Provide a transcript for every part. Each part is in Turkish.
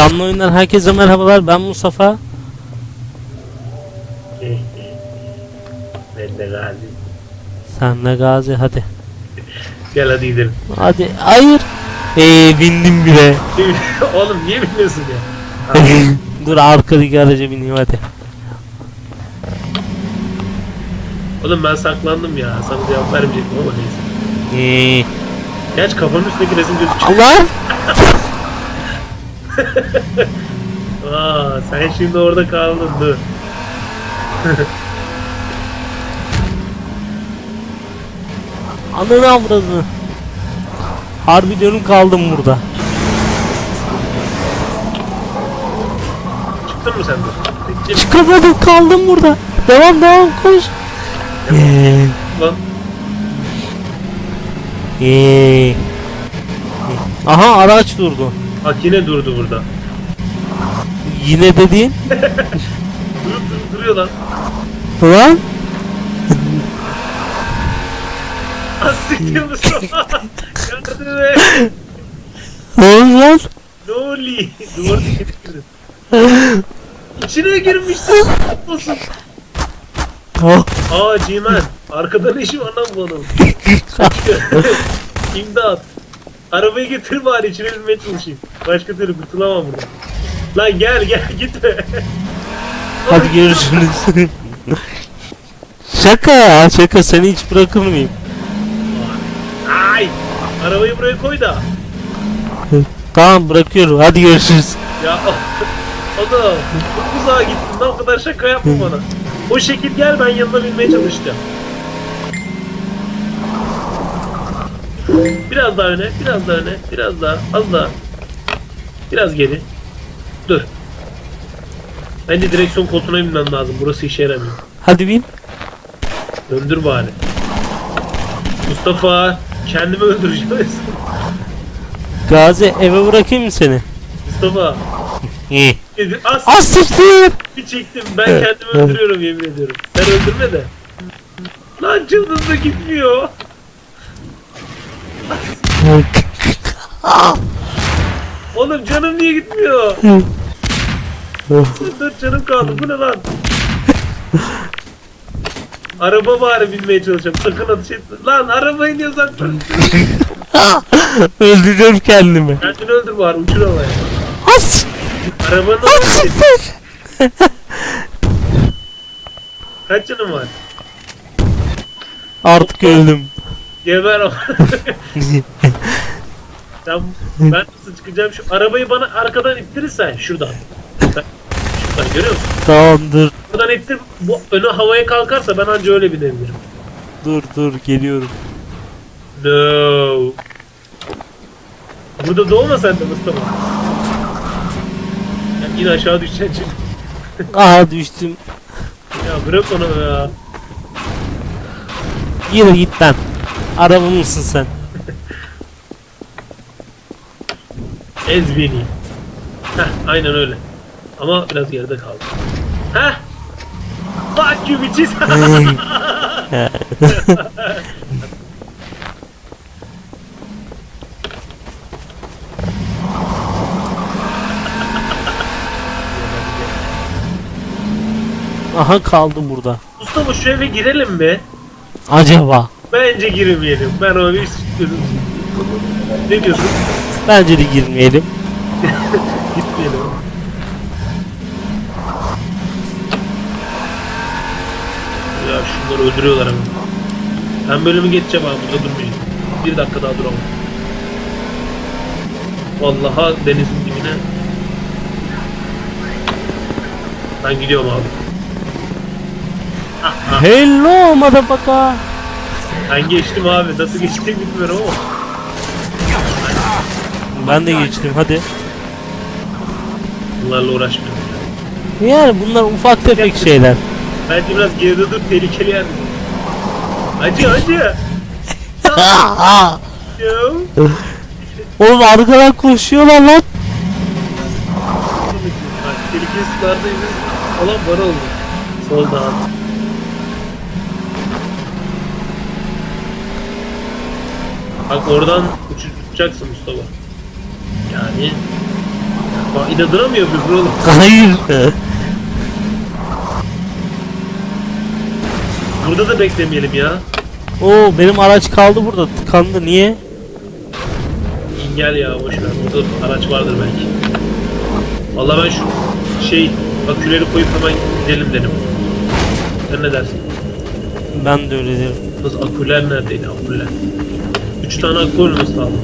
Canlı oyundan herkese merhabalar. Ben Mustafa. ben de gazi. Sen de Gazi hadi. Gel hadi gidelim. Hadi. Hayır. Ee, bindim bile. Oğlum niye bilmiyorsun ya? Dur arkadaki araca bineyim hadi. Oğlum ben saklandım ya. Sana cevap vermeyecektim ama neyse. Ee, Gerçi kafanın üstündeki resim gözüküyor. Allah. Aa, sen şimdi orada kaldın dur. Ananı avradını. Harbi diyorum kaldım burada. Çıktın mı sen de? Peki, Çıkamadım kaldım burada. Devam devam koş. Ee, lan. Aha araç durdu. Bak yine durdu burada. Yine dediğin. Dur, dur, duruyor lan. Lan. Az siktir Mustafa. Yardım et. Ne oldu lan? Ne oluyor? Duvarı getirdin. İçine girmişsin. Olsun. Oh. Aa Cimen. Arkada ne işi var lan bu adamın? İmdat. Arabayı getir bari içine binmeye çalışayım. Başka türlü kurtulamam buradan. Lan gel gel gitme. Hadi görüşürüz. şaka ya şaka seni hiç bırakır mıyım? Ay. Arabayı buraya koy da. Tamam bırakıyorum hadi görüşürüz. Ya adam çok uzağa gittin lan o kadar şaka yapma bana. O şekil gel ben yanına binmeye çalışacağım. Biraz daha öne, biraz daha öne, biraz daha, az daha. Biraz geri. Dur. Bence direksiyon koltuğuna binmem lazım. Burası işe yaramıyor. Hadi bin. Döndür bari. Mustafa, kendimi öldüreceğim. Gazi eve bırakayım mı seni? Mustafa, İyi. as Az siktir. bir çektim. Ben kendimi öldürüyorum yemin ediyorum. Sen öldürme de. Lan cıldız da gitmiyor. Oğlum canım niye gitmiyor? Dört canım kaldı. Bu ne lan? Araba bari binmeye çalışacağım. Sakın ateş etme. Lan arabayı niye uzaktan? Öldürüyorum kendimi. Kendini öldür bari. Uçur havaya. Az oraya- siktir. Kaç canım var? Artık öldüm. Geber o. Sen, ben nasıl çıkacağım? Şu arabayı bana arkadan ittirirsen şuradan. Şuradan, şuradan görüyor musun? Tamam dur. Buradan ittir. Bu önü havaya kalkarsa ben anca öyle binebilirim. Dur dur geliyorum. No. Burada doğma sen de Mustafa. Ya yine aşağı düşeceksin şimdi. Aha düştüm. Ya bırak onu ya. Yürü git lan. Araba mısın sen? Ez beni. Heh aynen öyle. Ama biraz geride kaldı. Heh. Fuck you bitches. Aha kaldı burada. Mustafa şu eve girelim mi? Acaba? Bence girmeyelim. Ben onu istiyorum. Ne diyorsun? Bence de girmeyelim. Gitmeyelim. Ya şunları öldürüyorlar hemen. Ben bölümü geçeceğim abi burada durmayacağım. Bir dakika daha duramam. Vallahi denizin dibine. Ben gidiyorum abi. Hello motherfucker. Ben geçtim abi. Nasıl geçtiğimi bilmiyorum ama. Ben de geçtim hadi. Bunlarla uğraşmıyorum. Yani bunlar ufak tefek şeyler. Bence biraz geride dur tehlikeli yer. Acı acı. Oğlum arkadan koşuyorlar lan. Tehlikeli sulardayız. Olan bana oldu. Solda abi. Bak oradan uç, uçacaksın Mustafa. Yani inadına mı yapıyorsun oğlum? Hayır. Burada da beklemeyelim ya. Oo benim araç kaldı burada tıkandı niye? Gel ya boş ver. Burada araç vardır belki. Vallahi ben şu şey aküleri koyup hemen gidelim dedim. Sen ne dersin? Ben de öyle derim. Kız aküler neredeydi aküler? Üç tane akü olması lazım.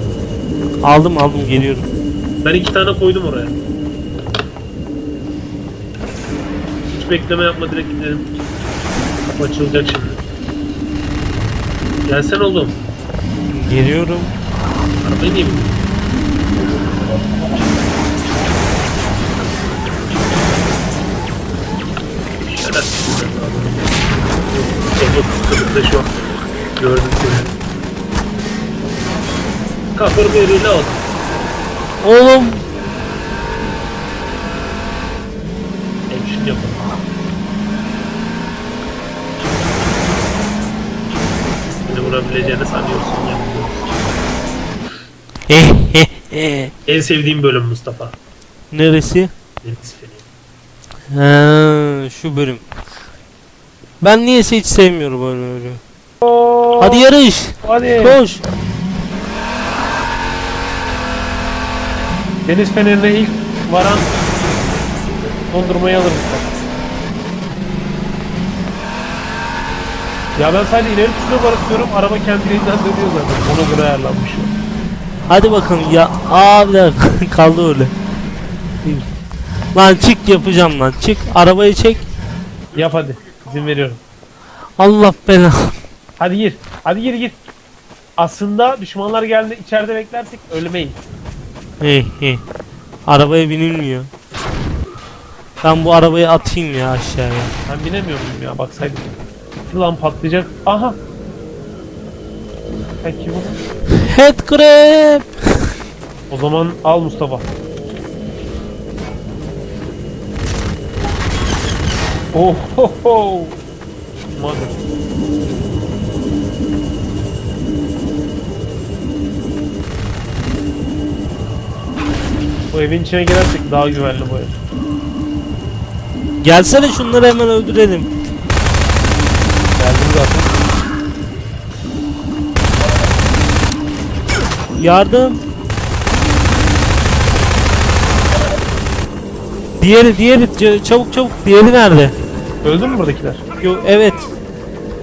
Aldım aldım geliyorum. Ben iki tane koydum oraya. Hiç bekleme yapma direkt gidelim. Kapı açılacak şimdi. Gelsene oğlum. Geliyorum. Arabayı niye bindin? Şerefsiz. Şu an. Gördüm seni. Kapır biriyle al. Oğlum. Action yapalım. Beni vurabileceğini sanıyorsun ya. En sevdiğim bölüm Mustafa. Neresi? Deniz. Ha, şu bölüm. Ben niyeyse hiç sevmiyorum öyle öyle. Hadi yarış. Hadi. Koş. Deniz fenerine ilk varan dondurmayı alırız. Ya ben sadece ileri tuşuna bırakıyorum. Araba kendiliğinden dönüyor zaten. Ona göre ayarlanmış. Hadi bakalım ya. Aa bir dakika kaldı öyle. Lan çık yapacağım lan. Çık arabayı çek. Yap hadi. İzin veriyorum. Allah bela. Hadi gir. Hadi gir gir. Aslında düşmanlar geldiğinde içeride beklersek ölmeyiz. Hey hey. Arabaya binilmiyor. Ben bu arabayı atayım ya aşağıya. Ben binemiyor muyum ya baksaydım. Lan patlayacak. Aha. Kim o? Head grab. O zaman al Mustafa. Oh ho ho. Mother. Bu evin içine girersek daha güvenli bu ev. Gelsene şunları hemen öldürelim. Geldim zaten. Yardım. Diğeri diğeri çabuk çabuk diğeri nerede? Öldü mü buradakiler? Yok evet.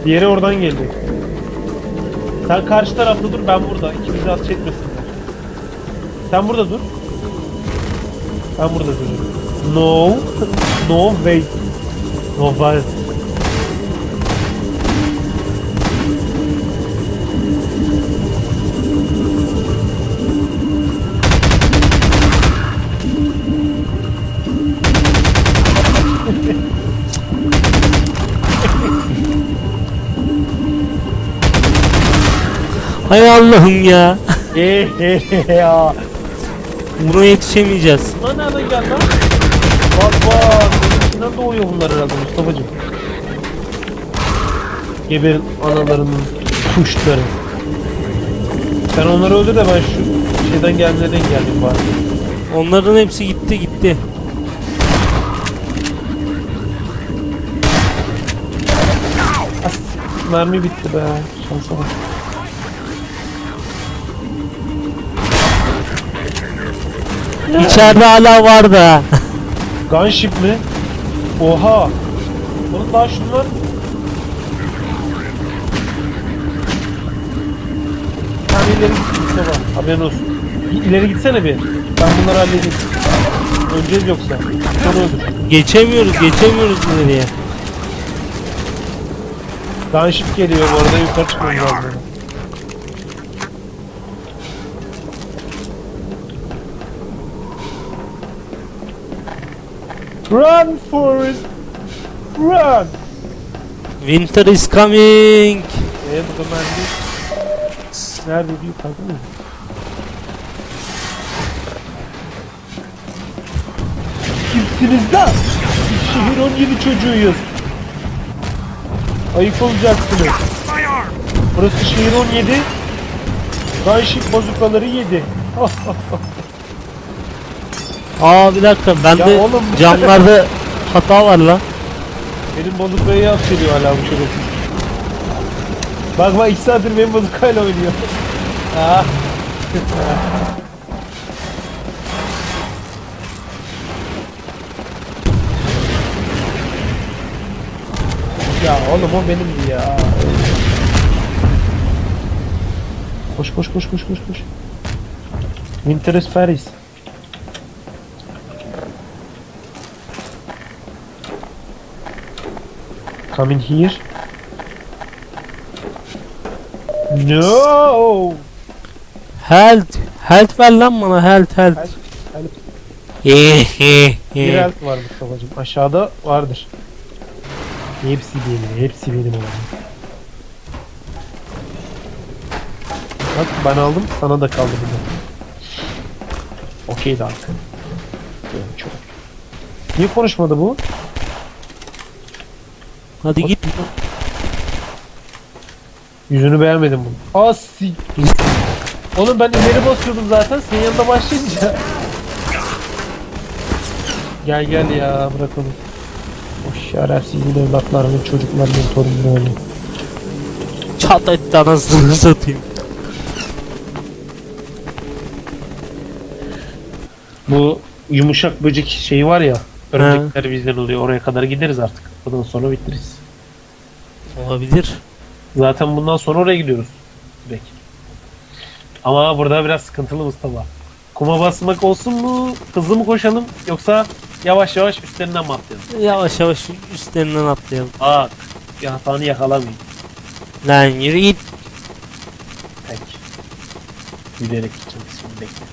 Diğeri oradan geldi. Sen karşı tarafta dur ben burada. İkimizi at çekmesinler. Sen burada dur. Ben burada duruyorum. No. No way. No way. Hay Allah'ım ya. ya. Buna yetişemeyeceğiz. Lan nereden geldi lan? Bak bak. İçinden doğuyor bunlar herhalde Mustafa'cığım. Geberin analarının kuşları. Sen onları öldür de ben şu şeyden gelmeden geldim bari. Onların hepsi gitti gitti. Mermi bitti be. Şansa bak. İçeride hala var da. Gunship mi? Oha. Oğlum daha şunlar. Sen ileri git Mustafa. Haberin olsun. İleri gitsene bir. Ben bunları halledeyim. Öleceğiz yoksa. Öldür. Geçemiyoruz geçemiyoruz nereye. Gunship geliyor bu arada yukarı çıkmam lazım. Run Forrest! Run! Winter is coming. Eee bu da mermi. Nerede bir yukarıda mı? Kimsiniz lan? Şehir 17 çocuğuyuz. Ayık olacaksınız. Burası şehir 17. Gunship bazukaları yedi. Aa bir dakika bende Ya oğlum. camlarda hata var lan. Benim bozukluğu hapsediyor hala bu çocuk. Bak bak 2 saattir benim bozukayla oynuyor. Ah. ya oğlum o benimdi ya. Koş koş koş koş koş koş. Winter is Paris. Come in here. No. Health. Health ver lan bana health health. Health, health. He he Bir he. alt var Mustafa'cığım. Aşağıda vardır. Hepsi benim, hepsi benim olan. Bak ben aldım, sana da kaldı burada. Okey Dark. Çok. Niye konuşmadı bu? Hadi git. Yüzünü beğenmedim bunu. Asi. Oğlum ben ileri basıyordum zaten. Senin yanında başlayınca. Gel gel ya bırak onu. O şerefsizin evlatlarının çocuklarının torunlarını. Çat etti anasını satayım. Bu yumuşak böcek şeyi var ya. Örümcekler bizden oluyor. Oraya kadar gideriz artık. Bundan sonra bitiririz. Olabilir. Zaten bundan sonra oraya gidiyoruz. Direkt. Ama burada biraz sıkıntılı Mustafa. Kuma basmak olsun mu? Hızlı mı koşalım? Yoksa yavaş yavaş üstlerinden mi atlayalım? Yavaş yavaş üstlerinden atlayalım. Aa, bir hatanı yakalamayayım. Lan yürü git. Peki. Yürüyerek gideceğim şimdi bekle.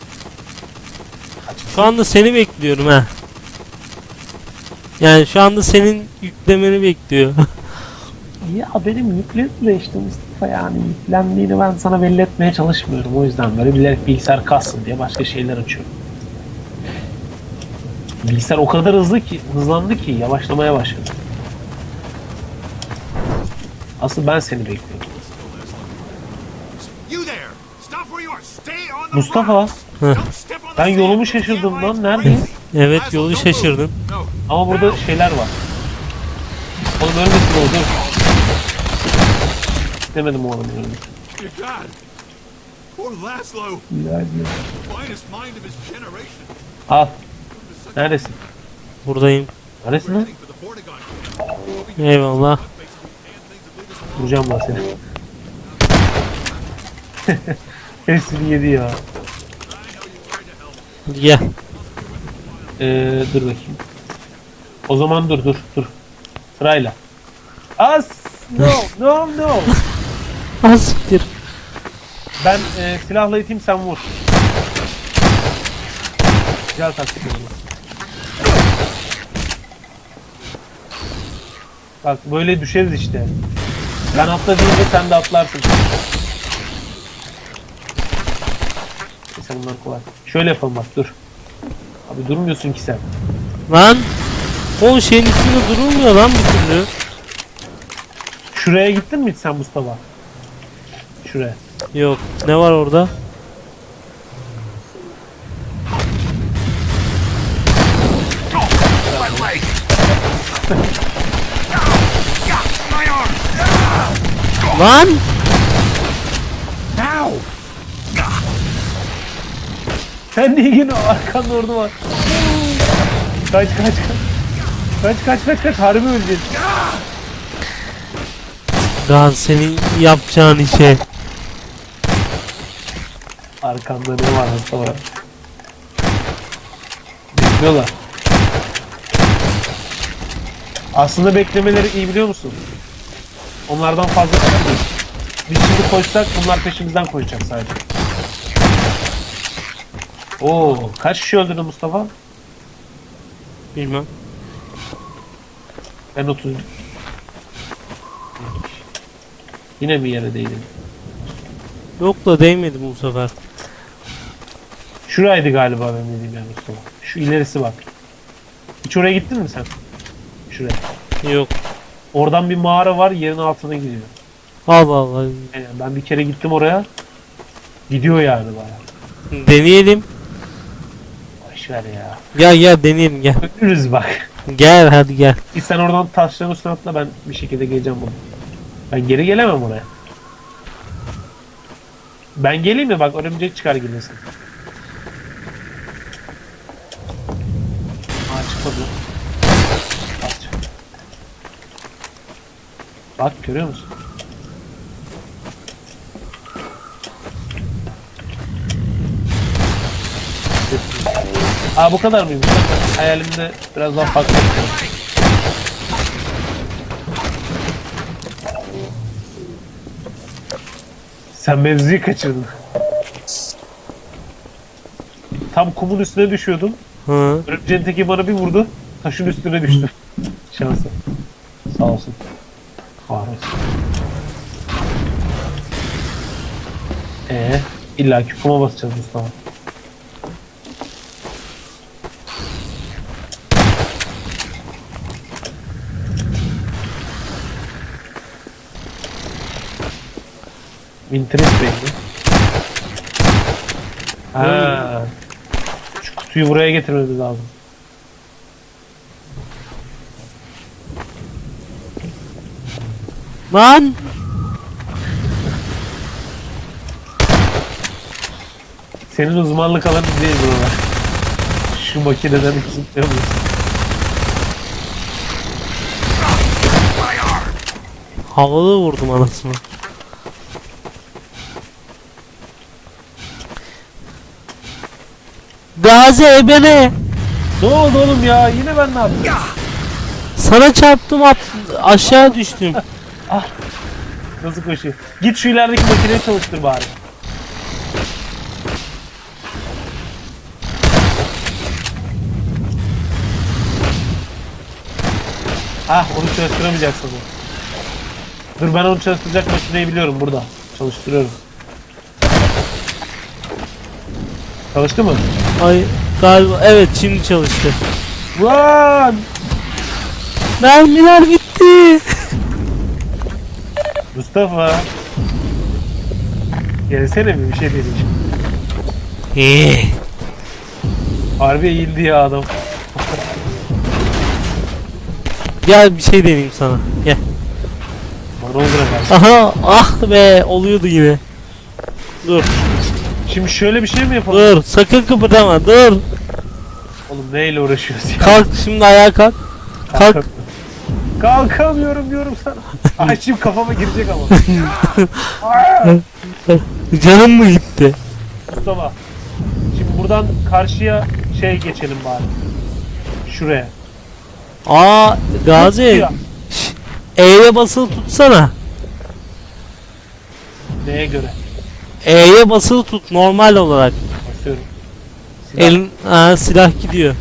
Şu anda seni bekliyorum ha. Yani şu anda senin yüklemeni bekliyor. Ya benim yüklenme işte Mustafa yani yüklendiğini ben sana belli etmeye çalışmıyorum. O yüzden böyle bilerek bilgisayar kalsın diye başka şeyler açıyorum. Bilgisayar o kadar hızlı ki, hızlandı ki yavaşlamaya başladı. Asıl ben seni bekliyorum. You there! Stop where you are. Stay on the Mustafa, ben yolumu şaşırdım lan. Neredeyim? Evet yolu şaşırdın. Ama burada şeyler var. Oğlum ölmesin oldu. Demedim o adamın ölmesi. Dear God. Poor Laszlo. Finest mind of his generation. Al. Neredesin? Buradayım. Neredesin lan? Eyvallah. Vuracağım lan seni. Hepsini yedi ya. Gel. Ee, dur bakayım. O zaman dur dur dur. Sırayla. As no no no. Az siktir. Ben e, silahla iteyim sen vur. Güzel taktik oldu. Bak böyle düşeriz işte. Ben atladığımda sen de atlarsın. Neyse bunlar kolay. Şöyle yapalım bak dur. Abi durmuyorsun ki sen. Lan. O şeyin üstünde durulmuyor lan bir türlü. Şuraya gittin mi hiç sen Mustafa? Şuraya. Yok. Ne var orada? Lan! Sen niye yine arkanda ordu var? Kaç kaç kaç. Kaç kaç kaç kaç harbi öleceksin. Lan senin yapacağın işe. Arkanda ne var Mustafa? Bekliyorlar. Aslında beklemeleri iyi biliyor musun? Onlardan fazla değil. Biz şimdi koşsak bunlar peşimizden koşacak sadece. Oo, kaç kişi öldürdü Mustafa? Bilmem. Ben 30. Yine mi yere değdin? Yok da değmedim bu sefer. Şuraydı galiba benim dediğim yer Mustafa. Şu ilerisi bak. Hiç oraya gittin mi sen? Şuraya. Yok. Oradan bir mağara var yerin altına gidiyor. Allah Allah. Yani ben bir kere gittim oraya. Gidiyor yani bayağı. Deneyelim. Vay boş ver ya. Gel gel deneyelim gel. Ölürüz bak. Gel hadi gel. Sen oradan taşların üstüne atla ben bir şekilde geleceğim bunu. Ben geri gelemem oraya. Ben geleyim mi bak örümcek çıkar gelirsin. Aa çıkmadı. Bak görüyor musun? Aa bu kadar mıymış? Hayalimde biraz daha farklı. Sen mevzuyu kaçırdın. Tam kumun üstüne düşüyordum. Hı. Örümceğin teki bana bir vurdu. Taşın üstüne düştüm. Şansı. Sağ olsun. Kahretsin. Ee, illa ki kuma basacağız Mustafa. Mi? Ha. Şu kutuyu buraya getirmemiz lazım. Lan. Senin uzmanlık alanın değil buralar. Şu makineden musun? Havalı vurdum anasını. Gazi ebene. Ne oldu oğlum ya? Yine ben ne yaptım? Sana çarptım at aşağı düştüm. Nasıl koşuyor? Git şu ilerideki makineyi çalıştır bari. Ah onu çalıştıramayacaksın. Dur ben onu çalıştıracak makineyi biliyorum burada. Çalıştırıyorum. Çalıştı mı? Ay galiba evet şimdi çalıştı. Lan! Mermiler bitti. Mustafa. Gelsene bir bir şey deneyeceğim. Eee. Harbi eğildi ya adam. Gel bir şey deneyeyim sana. Gel. Bana olur. Aha ah be oluyordu yine. Dur Şimdi şöyle bir şey mi yapalım? dur sakın kıpırdama dur. Oğlum neyle uğraşıyoruz ya? Kalk şimdi ayağa kalk. Kalk. Kalkamıyorum diyorum sana. Ay şimdi kafama girecek ama. Canım mı gitti? Mustafa. Şimdi buradan karşıya şey geçelim bari. Şuraya. Aa Gazi. Ya, Şş, E'ye basılı tutsana. Neye göre? E'ye basılı tut normal olarak. Basıyorum. Silah. Elin ha, silah gidiyor.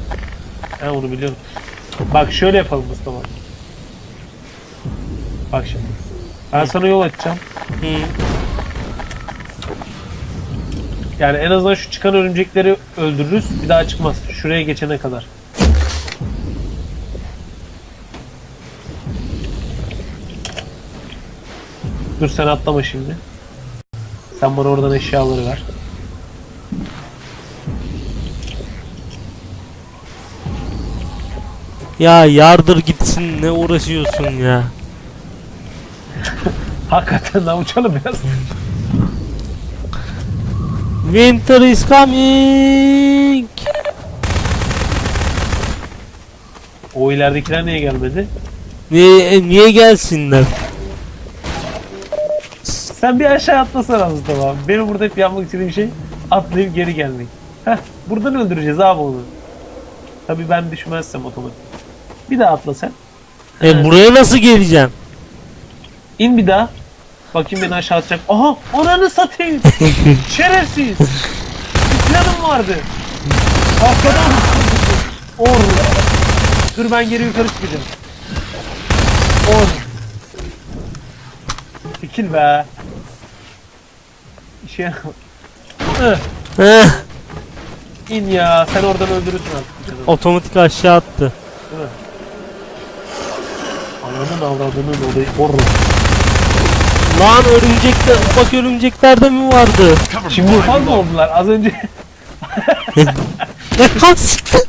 Ha onu biliyorum. Bak şöyle yapalım Mustafa. Bak şimdi. Ben sana yol açacağım. Hı. Yani en azından şu çıkan örümcekleri öldürürüz. Bir daha çıkmaz. Şuraya geçene kadar. Dur sen atlama şimdi. Sen bana oradan eşyaları ver. Ya yardır gitsin ne uğraşıyorsun ya. Hakikaten lan uçalım biraz. Winter is coming. O ileridekiler niye gelmedi? Niye, niye gelsinler? Sen bir aşağı atlasana Mustafa. Benim burada hep yapmak istediğim şey atlayıp geri gelmek. Heh, buradan öldüreceğiz abi onu. Tabii ben düşmezsem otomatik. Bir daha atla sen. E buraya nasıl geleceğim? İn bir daha. Bakayım beni aşağı atacak. Aha! Ananı satayım! Şerefsiz! Bir planım vardı. Arkadan Or. Dur ben geri yukarı çıkacağım. Or. Çekil be. İşe Heh, İn ya. Sen oradan öldürürsün artık. otomatik aşağı attı. Ananın avradının olayı. Or. Lan örümcekler, ufak örümcekler de mi vardı? Şimdi ufak mı oldular? Az önce Siktir.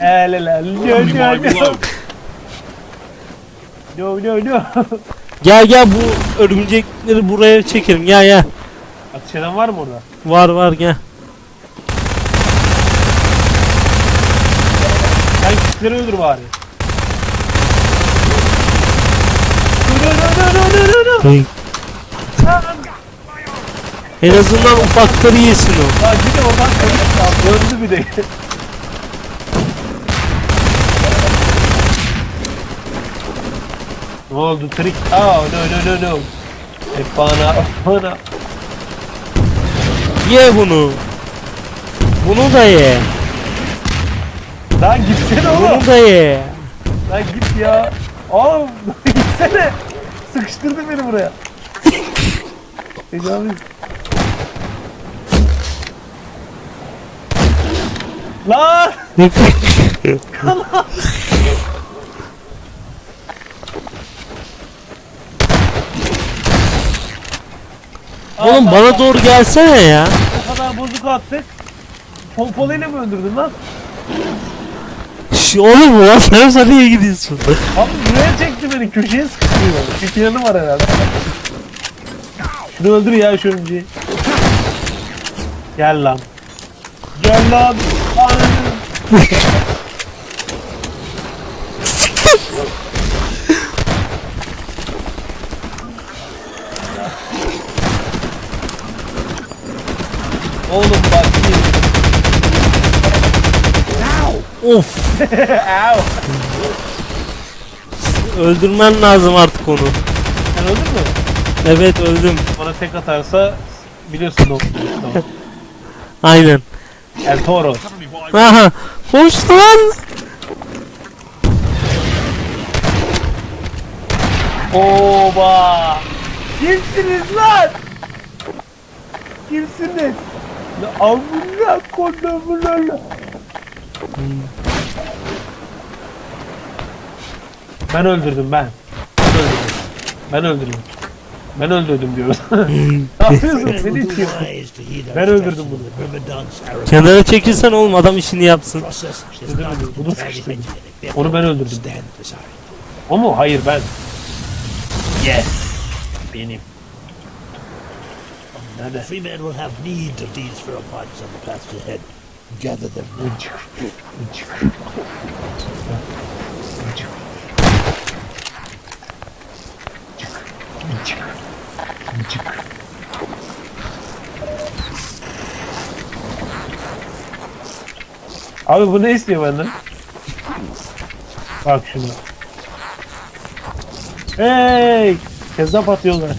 El el el. No. No no no. Gel gel bu örümcekleri buraya çekelim gel gel. Atış eden var mı orada? Var var gel. Sen küçükleri öldür bari. No no no no no no no. En azından ufakları yesin o. Ya bir de oradan kayıp ya. Öldü bir de. Ne oldu? Trick. Oh no no no no. Hep bana bana. Ye bunu. Bunu da ye. Lan gitsene oğlum. Bunu da ye. Lan git ya. Oğlum gitsene. Sıkıştırdı beni buraya. Tecavüz. Lan! Oğlum bana doğru gelsene ya. O kadar bozuk attık. Pompalıyla mı öldürdün lan? Şş, oğlum ya sen sen niye gidiyorsun? Abi buraya çekti beni köşeye sıkıştırıyor. Bir planı var herhalde. Şunu öldür ya şu örümceği. Gel lan. Gel lan. Ananı. Oğlum bak. Of Au. öldürmen lazım artık onu. Sen öldün mü? Evet öldüm. Bana tek atarsa biliyorsun o. Tamam. Aynen. El Toro. Aha koş lan. Oba! Kimsiniz lan? Kimsiniz? Amına kodumunlarla. Ben öldürdüm ben. Ben öldürdüm. Ben öldürdüm. Ben öldürdüm diyoruz. ne yapıyorsun? Seni itiyor. Ben öldürdüm bunu. Kenara çekilsen oğlum adam işini yapsın. Bunu sıkıştırdım. Onu ben öldürdüm. O mu? Hayır ben. Yes. Benim. Nerede? Free men will have need of these pheropods on the path ahead. Gather them now. Abi bu ne istiyor benden? Bak şuna. Hey! Kezzap atıyorlar.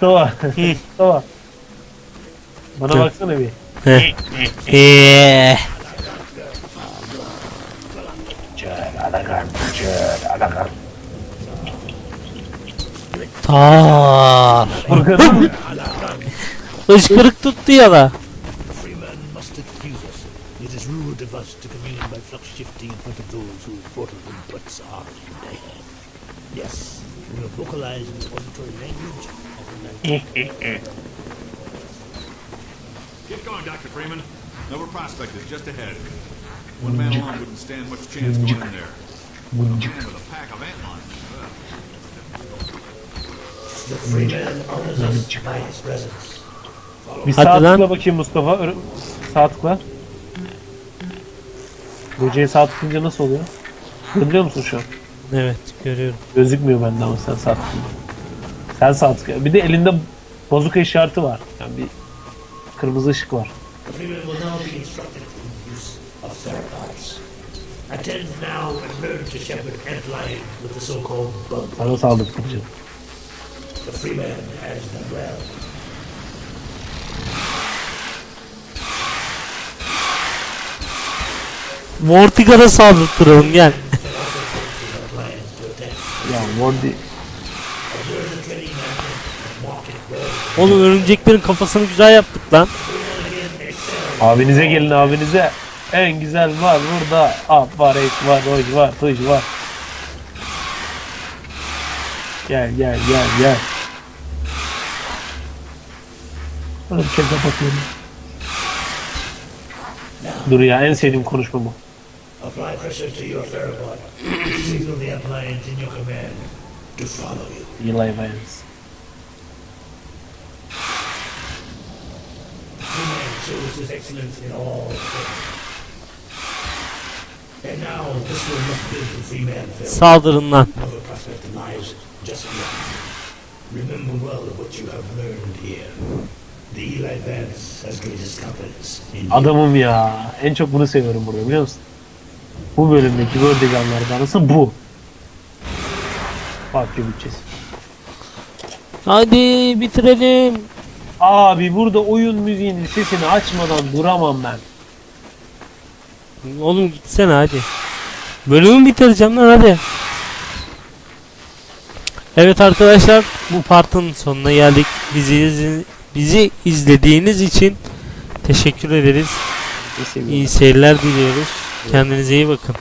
Well, Dr. Freeman, you're a regular ant lion. Mustafa. Mustafa. Bana baksana bir. Heh. Eee. Tar. Furkan'ın Işkırık tuttu ya da. Free men must excuse us. It is rude of us to commune by flux shifting in front of those whose portals and butts are in their hand. Yes, we will vocalize in the auditory language of the night. Get going, Dr. Freeman. Nova Prospect is just ahead. One man alone wouldn't stand much chance going in there. A man with a pack of ant lions. Well, The free man honors us by his presence. bir Hadi sağ lan. tıkla bakayım Mustafa. Ör- Sağ tıkla. Böceğe sağ tıkınca nasıl oluyor? Görüyor musun şu an? Evet görüyorum. Gözükmüyor bende ama sen sağ tıkla. Sen sağ tıkla. Bir de elinde bozuka işareti var. Yani bir kırmızı ışık var. The free instructed in the use of theropods. Attend now and learn to shepherd ant lion with the so-called bug. Sana saldırtıracağım. The free man has done well. Vortigar'a saldırtıralım gel. Ya Mordi. Oğlum örümceklerin kafasını güzel yaptık lan. Abinize gelin abinize. En güzel var burada. Ab var, ek var, oj var, tuj var. Gel gel gel gel. Bana bir kez bakıyorum. Dur ya en sevdiğim konuşma bu. Apply pressure to your ferrobot. Signal the appliance in your command to follow you. Yılay Vance. Command shows his excellence in all things. And now this will must build the free man film. Saldırın lan. Another prospect lies just beyond. Remember well what you have learned here. The Eli Vance has greatest confidence in you. Adamım ya. En çok bunu seviyorum burada biliyor musun? Bu bölümdeki Vertiganlardan arası bu. Farklı bütçesi. Hadi bitirelim. Abi burada oyun müziğinin sesini açmadan duramam ben. Oğlum gitsene hadi. Bölümü bitireceğim lan hadi. Evet arkadaşlar bu partın sonuna geldik. Bizi bizi izlediğiniz için teşekkür ederiz. İyi seyirler diliyoruz. Kendinize iyi bakın.